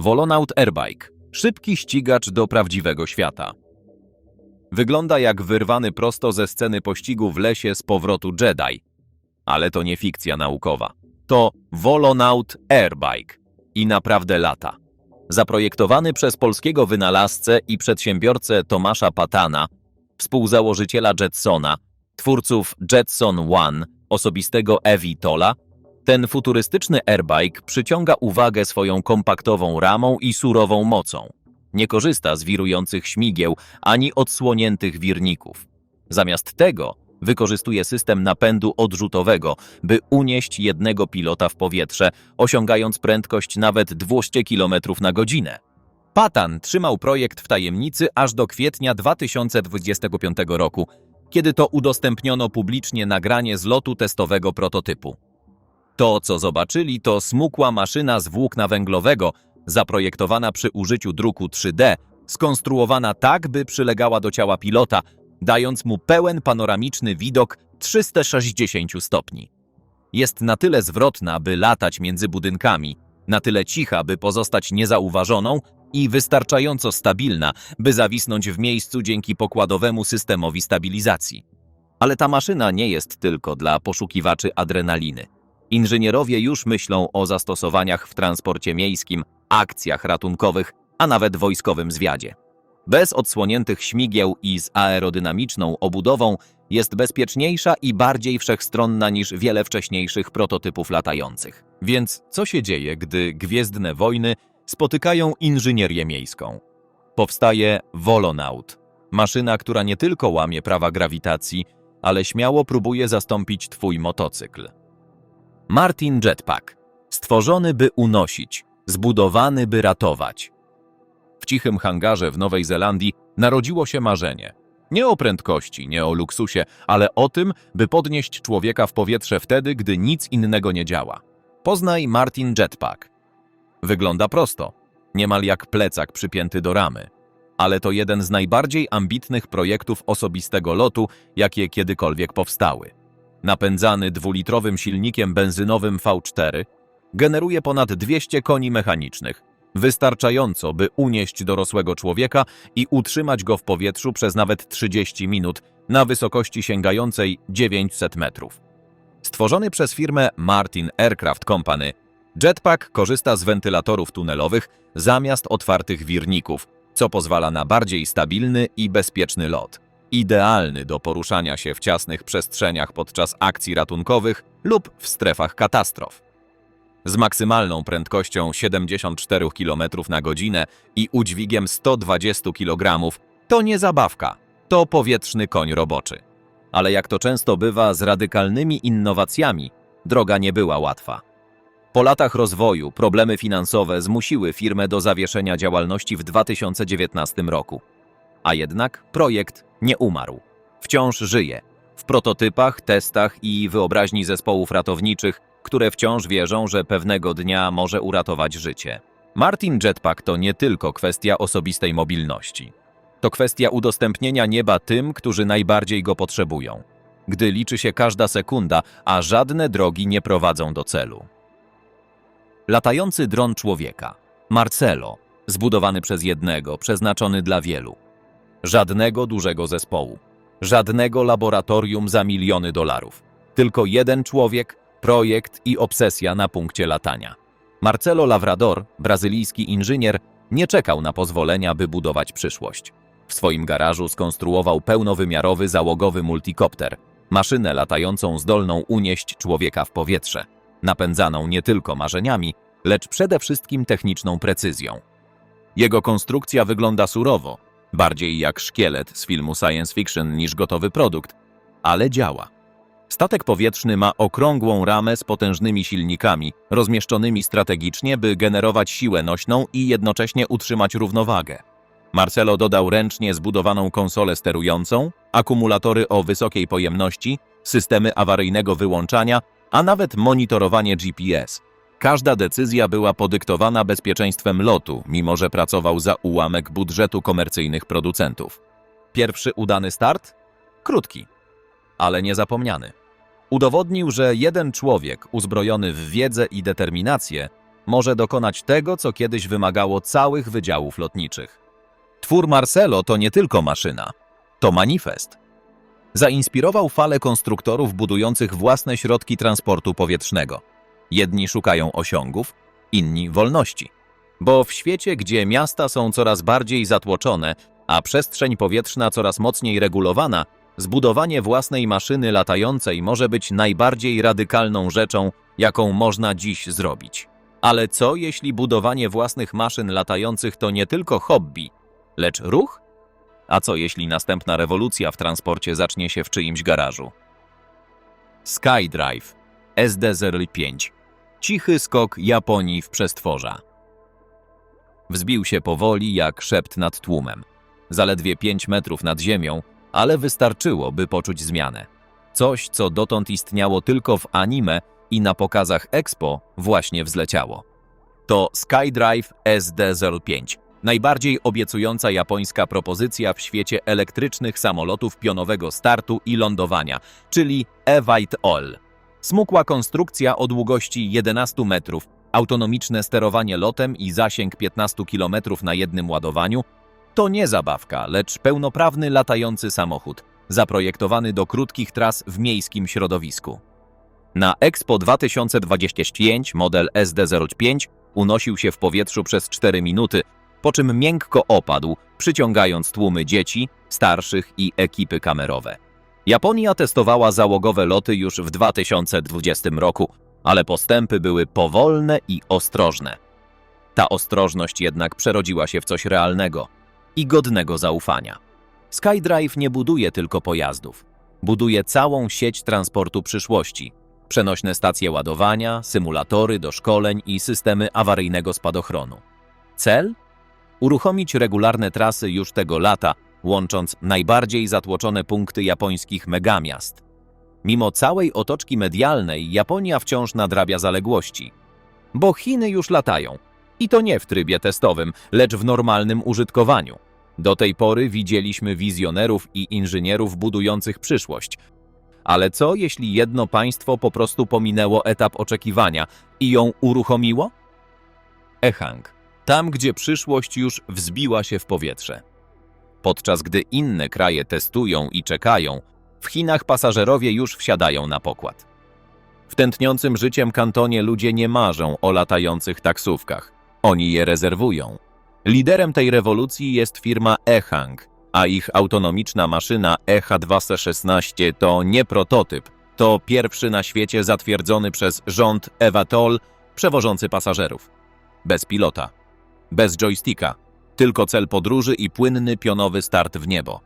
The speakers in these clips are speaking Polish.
Volonaut Airbike. Szybki ścigacz do prawdziwego świata. Wygląda jak wyrwany prosto ze sceny pościgu w lesie z powrotu Jedi. Ale to nie fikcja naukowa. To Volonaut Airbike. I naprawdę lata. Zaprojektowany przez polskiego wynalazcę i przedsiębiorcę Tomasza Patana, współzałożyciela Jetsona, twórców Jetson One, osobistego eVTOLa, ten futurystyczny airbike przyciąga uwagę swoją kompaktową ramą i surową mocą. Nie korzysta z wirujących śmigieł ani odsłoniętych wirników. Zamiast tego wykorzystuje system napędu odrzutowego, by unieść jednego pilota w powietrze, osiągając prędkość nawet 200 km na godzinę. Patan trzymał projekt w tajemnicy aż do kwietnia 2025 roku, kiedy to udostępniono publicznie nagranie z lotu testowego prototypu. To, co zobaczyli, to smukła maszyna z włókna węglowego, zaprojektowana przy użyciu druku 3D, skonstruowana tak, by przylegała do ciała pilota, dając mu pełen panoramiczny widok 360 stopni. Jest na tyle zwrotna, by latać między budynkami, na tyle cicha, by pozostać niezauważoną i wystarczająco stabilna, by zawisnąć w miejscu dzięki pokładowemu systemowi stabilizacji. Ale ta maszyna nie jest tylko dla poszukiwaczy adrenaliny. Inżynierowie już myślą o zastosowaniach w transporcie miejskim, akcjach ratunkowych, a nawet wojskowym zwiadzie. Bez odsłoniętych śmigieł i z aerodynamiczną obudową jest bezpieczniejsza i bardziej wszechstronna niż wiele wcześniejszych prototypów latających. Więc co się dzieje, gdy gwiezdne wojny spotykają inżynierię miejską? Powstaje Volonaut, maszyna, która nie tylko łamie prawa grawitacji, ale śmiało próbuje zastąpić twój motocykl. Martin Jetpack. Stworzony, by unosić, zbudowany, by ratować. W cichym hangarze w Nowej Zelandii narodziło się marzenie. Nie o prędkości, nie o luksusie, ale o tym, by podnieść człowieka w powietrze wtedy, gdy nic innego nie działa. Poznaj Martin Jetpack. Wygląda prosto, niemal jak plecak przypięty do ramy. Ale to jeden z najbardziej ambitnych projektów osobistego lotu, jakie kiedykolwiek powstały napędzany dwulitrowym silnikiem benzynowym V4, generuje ponad 200 koni mechanicznych, wystarczająco, by unieść dorosłego człowieka i utrzymać go w powietrzu przez nawet 30 minut na wysokości sięgającej 900 metrów. Stworzony przez firmę Martin Aircraft Company, jetpack korzysta z wentylatorów tunelowych zamiast otwartych wirników, co pozwala na bardziej stabilny i bezpieczny lot idealny do poruszania się w ciasnych przestrzeniach podczas akcji ratunkowych lub w strefach katastrof. Z maksymalną prędkością 74 km na godzinę i udźwigiem 120 kg to nie zabawka, to powietrzny koń roboczy. Ale jak to często bywa z radykalnymi innowacjami, droga nie była łatwa. Po latach rozwoju problemy finansowe zmusiły firmę do zawieszenia działalności w 2019 roku. A jednak projekt nie umarł. Wciąż żyje. W prototypach, testach i wyobraźni zespołów ratowniczych, które wciąż wierzą, że pewnego dnia może uratować życie. Martin Jetpack to nie tylko kwestia osobistej mobilności. To kwestia udostępnienia nieba tym, którzy najbardziej go potrzebują. Gdy liczy się każda sekunda, a żadne drogi nie prowadzą do celu. Latający dron człowieka. Marcelo, zbudowany przez jednego, przeznaczony dla wielu. Żadnego dużego zespołu. Żadnego laboratorium za miliony dolarów. Tylko jeden człowiek, projekt i obsesja na punkcie latania. Marcelo Lavrador, brazylijski inżynier, nie czekał na pozwolenia, by budować przyszłość. W swoim garażu skonstruował pełnowymiarowy załogowy multikopter, maszynę latającą zdolną unieść człowieka w powietrze, napędzaną nie tylko marzeniami, lecz przede wszystkim techniczną precyzją. Jego konstrukcja wygląda surowo, bardziej jak szkielet z filmu science fiction niż gotowy produkt, ale działa. Statek powietrzny ma okrągłą ramę z potężnymi silnikami, rozmieszczonymi strategicznie, by generować siłę nośną i jednocześnie utrzymać równowagę. Marcelo dodał ręcznie zbudowaną konsolę sterującą, akumulatory o wysokiej pojemności, systemy awaryjnego wyłączania, a nawet monitorowanie GPS – Każda decyzja była podyktowana bezpieczeństwem lotu, mimo że pracował za ułamek budżetu komercyjnych producentów. Pierwszy udany start? Krótki, ale niezapomniany. Udowodnił, że jeden człowiek uzbrojony w wiedzę i determinację może dokonać tego, co kiedyś wymagało całych wydziałów lotniczych. Twór Marcelo to nie tylko maszyna, to manifest. Zainspirował falę konstruktorów budujących własne środki transportu powietrznego. Jedni szukają osiągów, inni wolności. Bo w świecie, gdzie miasta są coraz bardziej zatłoczone, a przestrzeń powietrzna coraz mocniej regulowana, zbudowanie własnej maszyny latającej może być najbardziej radykalną rzeczą, jaką można dziś zrobić. Ale co jeśli budowanie własnych maszyn latających to nie tylko hobby, lecz ruch? A co jeśli następna rewolucja w transporcie zacznie się w czyimś garażu? SkyDrive SD-05 Cichy skok Japonii w przestworza. Wzbił się powoli jak szept nad tłumem. Zaledwie 5 metrów nad ziemią, ale wystarczyło, by poczuć zmianę. Coś, co dotąd istniało tylko w anime i na pokazach Expo, właśnie wzleciało. To SkyDrive SD-05, najbardziej obiecująca japońska propozycja w świecie elektrycznych samolotów pionowego startu i lądowania, czyli eVTOL. Smukła konstrukcja o długości 11 metrów, autonomiczne sterowanie lotem i zasięg 15 km na jednym ładowaniu to nie zabawka, lecz pełnoprawny latający samochód, zaprojektowany do krótkich tras w miejskim środowisku. Na Expo 2025 model SD-05 unosił się w powietrzu przez 4 minuty, po czym miękko opadł, przyciągając tłumy dzieci, starszych i ekipy kamerowe. Japonia testowała załogowe loty już w 2020 roku, ale postępy były powolne i ostrożne. Ta ostrożność jednak przerodziła się w coś realnego i godnego zaufania. SkyDrive nie buduje tylko pojazdów. Buduje całą sieć transportu przyszłości. Przenośne stacje ładowania, symulatory do szkoleń i systemy awaryjnego spadochronu. Cel? Uruchomić regularne trasy już tego lata, łącząc najbardziej zatłoczone punkty japońskich megamiast. Mimo całej otoczki medialnej, Japonia wciąż nadrabia zaległości. Bo Chiny już latają. I to nie w trybie testowym, lecz w normalnym użytkowaniu. Do tej pory widzieliśmy wizjonerów i inżynierów budujących przyszłość. Ale co, jeśli jedno państwo po prostu pominęło etap oczekiwania i ją uruchomiło? Ehang. Tam, gdzie przyszłość już wzbiła się w powietrze. Podczas gdy inne kraje testują i czekają, w Chinach pasażerowie już wsiadają na pokład. W tętniącym życiem kantonie ludzie nie marzą o latających taksówkach. Oni je rezerwują. Liderem tej rewolucji jest firma Ehang, a ich autonomiczna maszyna E EH216 to nie prototyp, to pierwszy na świecie zatwierdzony przez rząd Evatol przewożący pasażerów. Bez pilota, bez joysticka, tylko cel podróży i płynny pionowy start w niebo.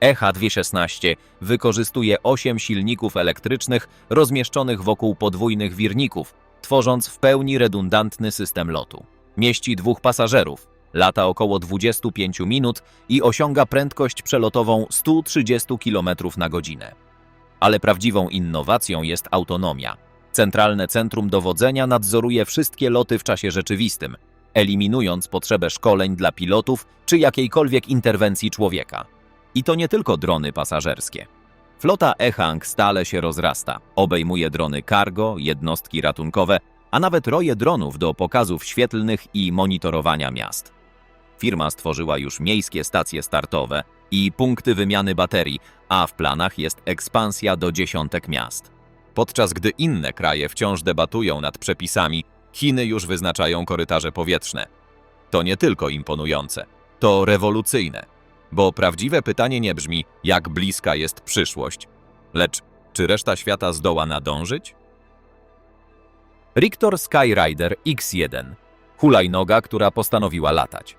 E EH216 wykorzystuje 8 silników elektrycznych rozmieszczonych wokół podwójnych wirników, tworząc w pełni redundantny system lotu. Mieści dwóch pasażerów, lata około 25 minut i osiąga prędkość przelotową 130 km na godzinę. Ale prawdziwą innowacją jest autonomia. Centralne centrum dowodzenia nadzoruje wszystkie loty w czasie rzeczywistym, eliminując potrzebę szkoleń dla pilotów czy jakiejkolwiek interwencji człowieka. I to nie tylko drony pasażerskie. Flota Ehang stale się rozrasta. Obejmuje drony cargo, jednostki ratunkowe, a nawet roje dronów do pokazów świetlnych i monitorowania miast. Firma stworzyła już miejskie stacje startowe i punkty wymiany baterii, a w planach jest ekspansja do dziesiątek miast. Podczas gdy inne kraje wciąż debatują nad przepisami, Chiny już wyznaczają korytarze powietrzne. To nie tylko imponujące, to rewolucyjne. Bo prawdziwe pytanie nie brzmi, jak bliska jest przyszłość, lecz czy reszta świata zdoła nadążyć? Rictor Skyrider X1 hulajnoga, która postanowiła latać.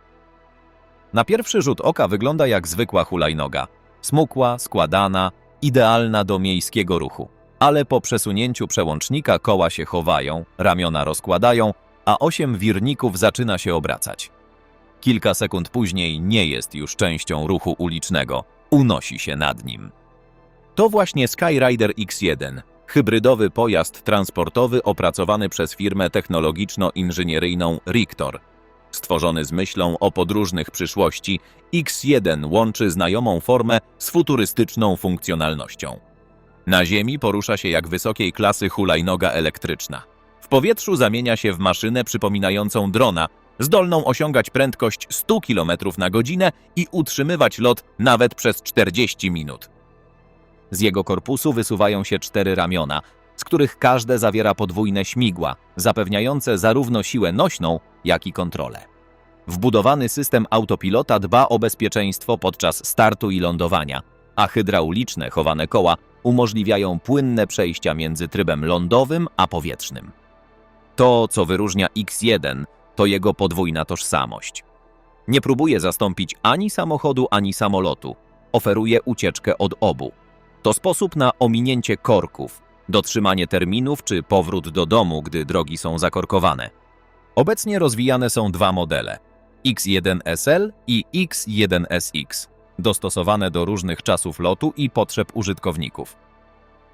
Na pierwszy rzut oka wygląda jak zwykła hulajnoga. Smukła, składana, idealna do miejskiego ruchu. Ale po przesunięciu przełącznika koła się chowają, ramiona rozkładają, a osiem wirników zaczyna się obracać. Kilka sekund później nie jest już częścią ruchu ulicznego, unosi się nad nim. To właśnie Skyrider X1, hybrydowy pojazd transportowy opracowany przez firmę technologiczno-inżynieryjną Rictor. Stworzony z myślą o podróżnych przyszłości, X1 łączy znajomą formę z futurystyczną funkcjonalnością. Na ziemi porusza się jak wysokiej klasy hulajnoga elektryczna. W powietrzu zamienia się w maszynę przypominającą drona, zdolną osiągać prędkość 100 km na godzinę i utrzymywać lot nawet przez 40 minut. Z jego korpusu wysuwają się cztery ramiona, z których każde zawiera podwójne śmigła, zapewniające zarówno siłę nośną, jak i kontrolę. Wbudowany system autopilota dba o bezpieczeństwo podczas startu i lądowania, a hydrauliczne chowane koła umożliwiają płynne przejścia między trybem lądowym a powietrznym. To, co wyróżnia X1, to jego podwójna tożsamość. Nie próbuje zastąpić ani samochodu, ani samolotu. Oferuje ucieczkę od obu. To sposób na ominięcie korków, dotrzymanie terminów czy powrót do domu, gdy drogi są zakorkowane. Obecnie rozwijane są dwa modele: X1SL i X1SX, dostosowane do różnych czasów lotu i potrzeb użytkowników.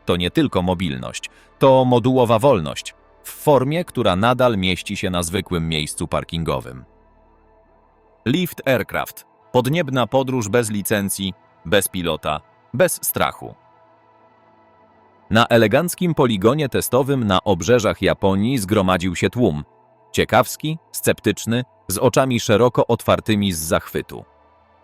To nie tylko mobilność, to modułowa wolność w formie, która nadal mieści się na zwykłym miejscu parkingowym. Lift Aircraft podniebna podróż bez licencji, bez pilota, bez strachu. Na eleganckim poligonie testowym na obrzeżach Japonii zgromadził się tłum. Ciekawski, sceptyczny, z oczami szeroko otwartymi z zachwytu.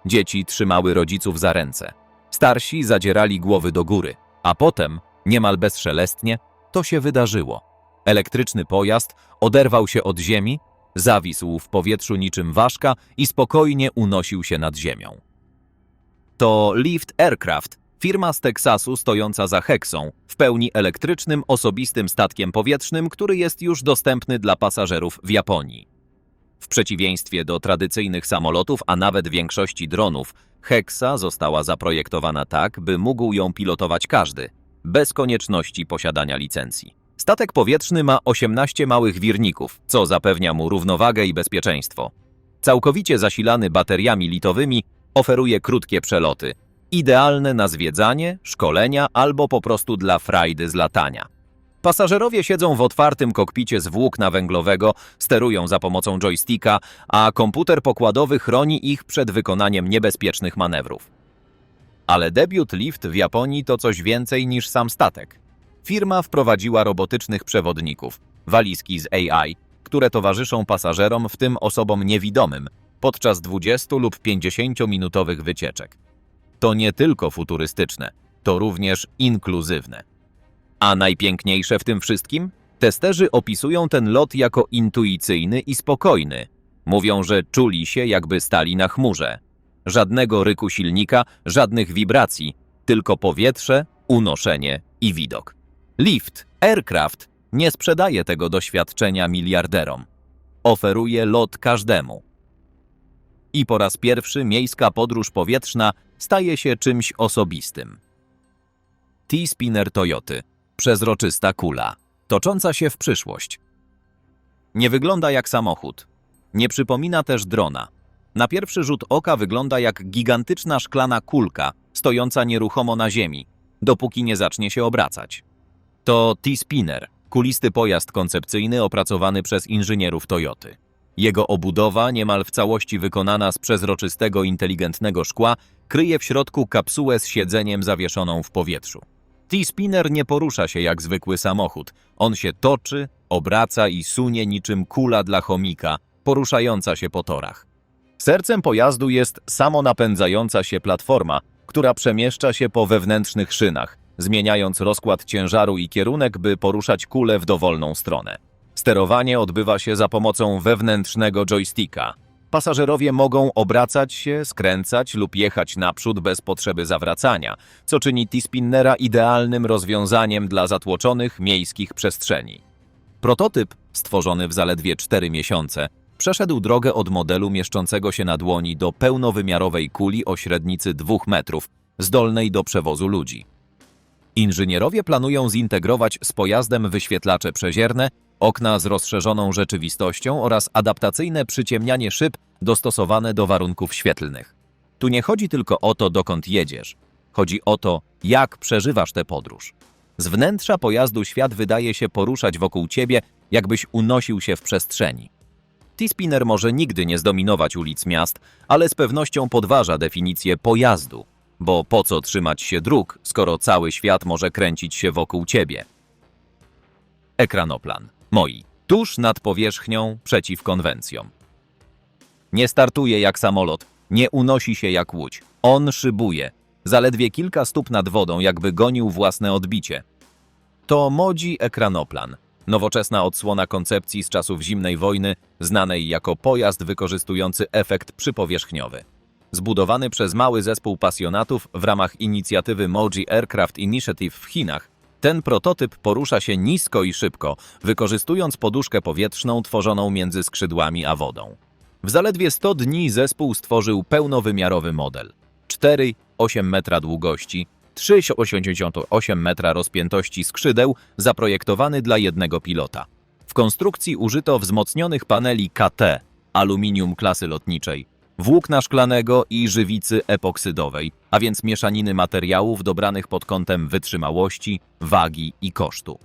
Dzieci trzymały rodziców za ręce. Starsi zadzierali głowy do góry, a potem, niemal bezszelestnie, to się wydarzyło. Elektryczny pojazd oderwał się od ziemi, zawisł w powietrzu niczym ważka i spokojnie unosił się nad ziemią. To Lift Aircraft, firma z Teksasu stojąca za Hexą, w pełni elektrycznym, osobistym statkiem powietrznym, który jest już dostępny dla pasażerów w Japonii. W przeciwieństwie do tradycyjnych samolotów, a nawet większości dronów, Hexa została zaprojektowana tak, by mógł ją pilotować każdy, bez konieczności posiadania licencji. Statek powietrzny ma 18 małych wirników, co zapewnia mu równowagę i bezpieczeństwo. Całkowicie zasilany bateriami litowymi, oferuje krótkie przeloty, idealne na zwiedzanie, szkolenia albo po prostu dla frajdy z latania. Pasażerowie siedzą w otwartym kokpicie z włókna węglowego, sterują za pomocą joysticka, a komputer pokładowy chroni ich przed wykonaniem niebezpiecznych manewrów. Ale debiut Lift w Japonii to coś więcej niż sam statek. Firma wprowadziła robotycznych przewodników, walizki z AI, które towarzyszą pasażerom, w tym osobom niewidomym, podczas 20 lub 50-minutowych wycieczek. To nie tylko futurystyczne, to również inkluzywne. A najpiękniejsze w tym wszystkim? Testerzy opisują ten lot jako intuicyjny i spokojny. Mówią, że czuli się, jakby stali na chmurze. Żadnego ryku silnika, żadnych wibracji, tylko powietrze, unoszenie i widok. Lift, Aircraft nie sprzedaje tego doświadczenia miliarderom. Oferuje lot każdemu. I po raz pierwszy miejska podróż powietrzna staje się czymś osobistym. T-spinner Toyoty. Przezroczysta kula. Tocząca się w przyszłość. Nie wygląda jak samochód. Nie przypomina też drona. Na pierwszy rzut oka wygląda jak gigantyczna szklana kulka, stojąca nieruchomo na ziemi, dopóki nie zacznie się obracać. To T-spinner, kulisty pojazd koncepcyjny opracowany przez inżynierów Toyoty. Jego obudowa, niemal w całości wykonana z przezroczystego, inteligentnego szkła, kryje w środku kapsułę z siedzeniem zawieszoną w powietrzu. T-spinner nie porusza się jak zwykły samochód. On się toczy, obraca i sunie niczym kula dla chomika, poruszająca się po torach. Sercem pojazdu jest samonapędzająca się platforma, która przemieszcza się po wewnętrznych szynach, zmieniając rozkład ciężaru i kierunek, by poruszać kulę w dowolną stronę. Sterowanie odbywa się za pomocą wewnętrznego joysticka. Pasażerowie mogą obracać się, skręcać lub jechać naprzód bez potrzeby zawracania, co czyni T-Spinnera idealnym rozwiązaniem dla zatłoczonych miejskich przestrzeni. Prototyp, stworzony w zaledwie 4 miesiące, przeszedł drogę od modelu mieszczącego się na dłoni do pełnowymiarowej kuli o średnicy 2 metrów, zdolnej do przewozu ludzi. Inżynierowie planują zintegrować z pojazdem wyświetlacze przezierne, okna z rozszerzoną rzeczywistością oraz adaptacyjne przyciemnianie szyb dostosowane do warunków świetlnych. Tu nie chodzi tylko o to, dokąd jedziesz. Chodzi o to, jak przeżywasz tę podróż. Z wnętrza pojazdu świat wydaje się poruszać wokół ciebie, jakbyś unosił się w przestrzeni. T-spinner może nigdy nie zdominować ulic miast, ale z pewnością podważa definicję pojazdu, bo po co trzymać się dróg, skoro cały świat może kręcić się wokół ciebie? Ekranoplan. Moi. Tuż nad powierzchnią przeciw konwencjom. Nie startuje jak samolot, nie unosi się jak łódź. On szybuje. Zaledwie kilka stóp nad wodą, jakby gonił własne odbicie. To Modzi ekranoplan. Nowoczesna odsłona koncepcji z czasów zimnej wojny, znanej jako pojazd wykorzystujący efekt przypowierzchniowy. Zbudowany przez mały zespół pasjonatów w ramach inicjatywy Moji Aircraft Initiative w Chinach, ten prototyp porusza się nisko i szybko, wykorzystując poduszkę powietrzną tworzoną między skrzydłami a wodą. W zaledwie 100 dni zespół stworzył pełnowymiarowy model. 4,8 metra długości, 3,88 metra rozpiętości skrzydeł, zaprojektowany dla jednego pilota. W konstrukcji użyto wzmocnionych paneli KT, aluminium klasy lotniczej, włókna szklanego i żywicy epoksydowej, a więc mieszaniny materiałów dobranych pod kątem wytrzymałości, wagi i kosztu.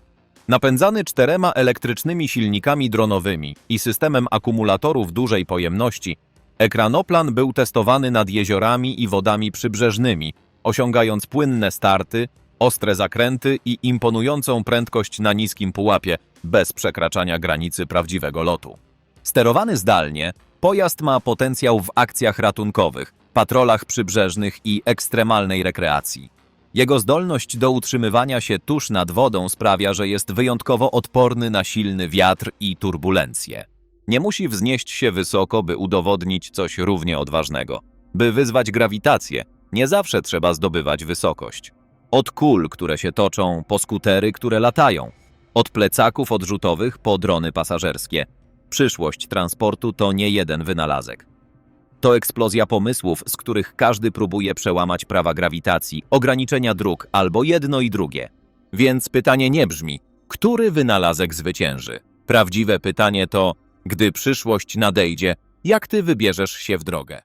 Napędzany czterema elektrycznymi silnikami dronowymi i systemem akumulatorów dużej pojemności, ekranoplan był testowany nad jeziorami i wodami przybrzeżnymi, osiągając płynne starty, ostre zakręty i imponującą prędkość na niskim pułapie, bez przekraczania granicy prawdziwego lotu. Sterowany zdalnie, pojazd ma potencjał w akcjach ratunkowych, patrolach przybrzeżnych i ekstremalnej rekreacji. Jego zdolność do utrzymywania się tuż nad wodą sprawia, że jest wyjątkowo odporny na silny wiatr i turbulencje. Nie musi wznieść się wysoko, by udowodnić coś równie odważnego. By wyzwać grawitację, nie zawsze trzeba zdobywać wysokość. Od kul, które się toczą, po skutery, które latają. Od plecaków odrzutowych po drony pasażerskie. Przyszłość transportu to nie jeden wynalazek. To eksplozja pomysłów, z których każdy próbuje przełamać prawa grawitacji, ograniczenia dróg albo jedno i drugie. Więc pytanie nie brzmi, który wynalazek zwycięży? Prawdziwe pytanie to, gdy przyszłość nadejdzie, jak ty wybierzesz się w drogę?